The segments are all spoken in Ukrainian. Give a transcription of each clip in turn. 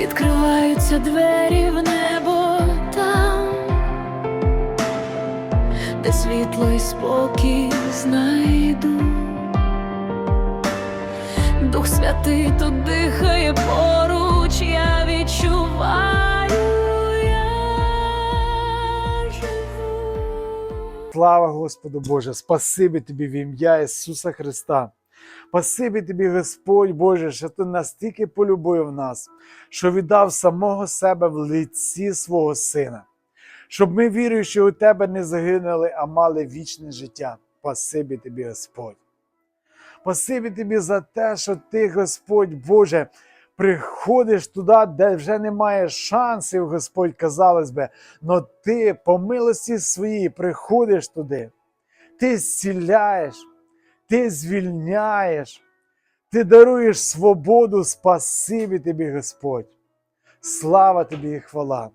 відкриваються двері в небо там, де світло і спокій знайду. Дух Святий тут дихає поруч, я відчуваю, я живу. Слава Господу Боже! Спасибі тобі в ім'я Ісуса Христа. Спасибі тобі, Господь Боже, що ти настільки полюбив нас, що віддав самого себе в лиці свого Сина, щоб ми, віруючи у Тебе, не загинули, а мали вічне життя. Спасибі тобі, Господь. Спасибі тобі за те, що ти, Господь Боже, приходиш туди, де вже немає шансів, Господь, казалось би, но ти по милості своїй приходиш туди, ти зціляєш, ти звільняєш, ти даруєш свободу, спасибі тобі, Господь. Слава тобі і хвала.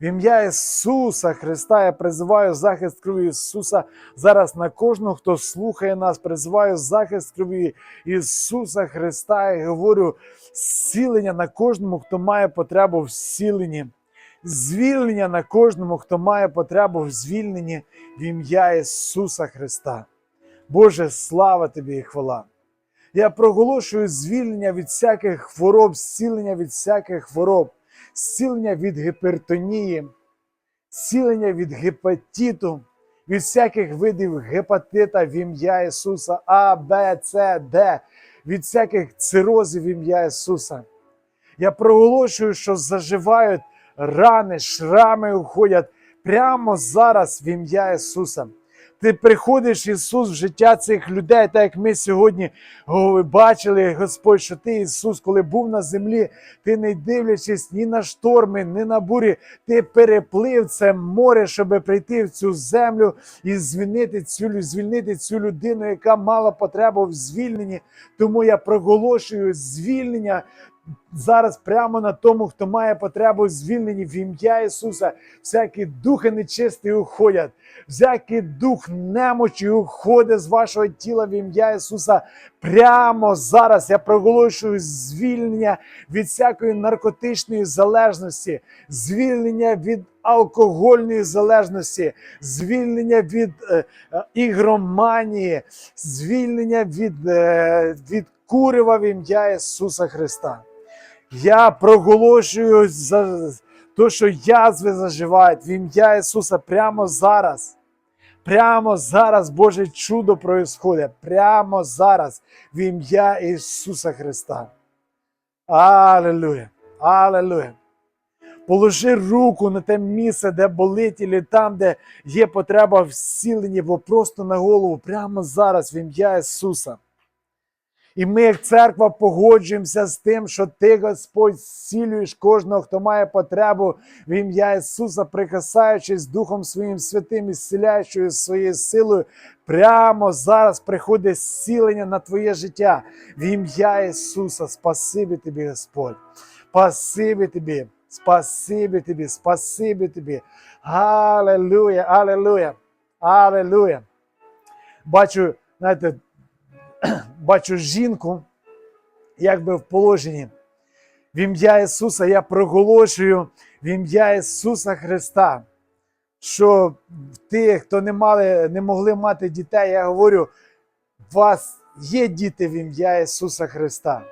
В ім'я Ісуса Христа я призиваю захист крові Ісуса зараз на кожного, хто слухає нас, призиваю захист крові Ісуса Христа і говорю зцілення на кожному, хто має потребу в зціленні, звільнення на кожному, хто має потребу в звільненні в ім'я Ісуса Христа. Боже, слава тобі і хвала. Я проголошую звільнення від всяких хвороб, зцілення від всяких хвороб, зцілення від гіпертонії, зцілення від гепатиту, від всяких видів гепатита в ім'я Ісуса А, Б, С, Д, від всяких цирозів в ім'я Ісуса. Я проголошую, що заживають рани, шрами уходять прямо зараз в ім'я Ісуса. Ти приходиш, Ісус, в життя цих людей, так як ми сьогодні бачили, Господь, що ти, Ісус, коли був на землі, ти не дивлячись ні на шторми, ні на бурі, ти переплив це море, щоб прийти в цю землю і звільнити цю, звільнити цю людину, яка мала потребу в звільненні. Тому я проголошую звільнення зараз прямо на тому, хто має потребу в звільненні в ім'я Ісуса. Всякі духи нечисті уходять, всякий дух немочі уходить з вашого тіла в ім'я Ісуса. Прямо зараз я проголошую звільнення від всякої наркотичної залежності, звільнення від алкогольної залежності, звільнення від е, е, ігроманії, звільнення від, е, від курива в ім'я Ісуса Христа. Я проголошую за те, що язви заживають в ім'я Ісуса прямо зараз. Прямо зараз Боже чудо происходить. Прямо зараз в ім'я Ісуса Христа. Аллилуйя! Аллилуйя! Положи руку на те місце, де болить, і там, де є потреба в зціленні, бо просто на голову, прямо зараз в ім'я Ісуса. І ми, як церква, погоджуємося з тим, що ти, Господь, зцілюєш кожного, хто має потребу в ім'я Ісуса, прикасаючись Духом Своїм Святим і зціляючою своєю силою. Прямо зараз приходить зцілення на твоє життя в ім'я Ісуса. Спасибі тобі, Господь. Спасибі тобі, спасибі тобі, спасибі тобі. Аллилуйя, аллилуйя, аллилуйя. Бачу, знаєте, бачу жінку, якби в положенні. В ім'я Ісуса я проголошую в ім'я Ісуса Христа, що ті, хто не мали, не могли мати дітей, я говорю, у вас є діти в ім'я Ісуса Христа.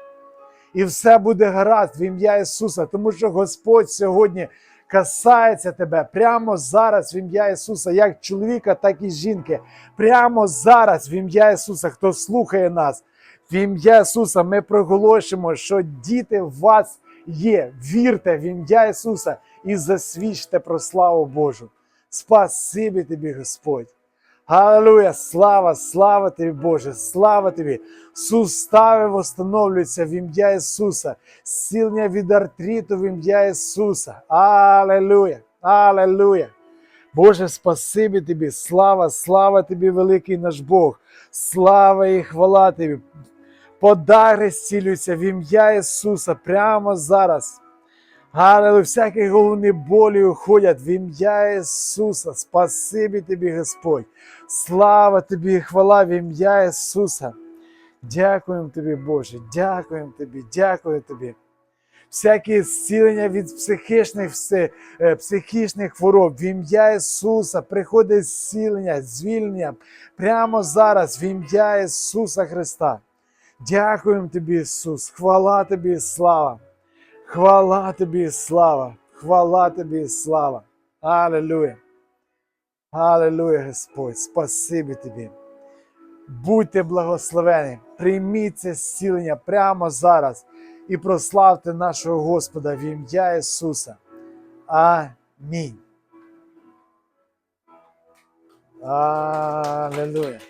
І все буде гаразд в ім'я Ісуса, тому що Господь сьогодні касається тебе прямо зараз в ім'я Ісуса, як чоловіка, так і жінки. Прямо зараз в ім'я Ісуса, хто слухає нас, в ім'я Ісуса ми проголошуємо, що діти в вас є. Вірте в ім'я Ісуса і засвідчте про славу Божу. Спасибі тобі, Господь. Аллилуйя! Слава, слава тобі, Боже, слава тобі! Сустави встановлюються в ім'я Ісуса, зцілення від артриту в ім'я Ісуса. Аллилуйя! Аллилуйя! Боже, спасибі тобі, слава, слава тобі, великий наш Бог, слава і хвала тобі. Подари зцілюються в ім'я Ісуса прямо зараз. Галилуя, всякі головні болі уходять в ім'я Ісуса. Спасибі тобі, Господь. Слава тобі і хвала в ім'я Ісуса. Дякуємо тобі, Боже, дякуємо тобі, дякую тобі. всякі зцілення від психічних, е, психічних хвороб. В ім'я Ісуса приходить зцілення, звільнення прямо зараз, в ім'я Ісуса Христа. Дякуємо тобі, Ісус. Хвала тобі слава. Хвала тобі слава. Хвала тобі слава. Аллилуйя. Аллилуйя, Господь. Спасибі тобі. Будьте благословені, прийміть це зцілення прямо зараз і прославте нашого Господа в ім'я Ісуса. Амінь. Аллилуйя.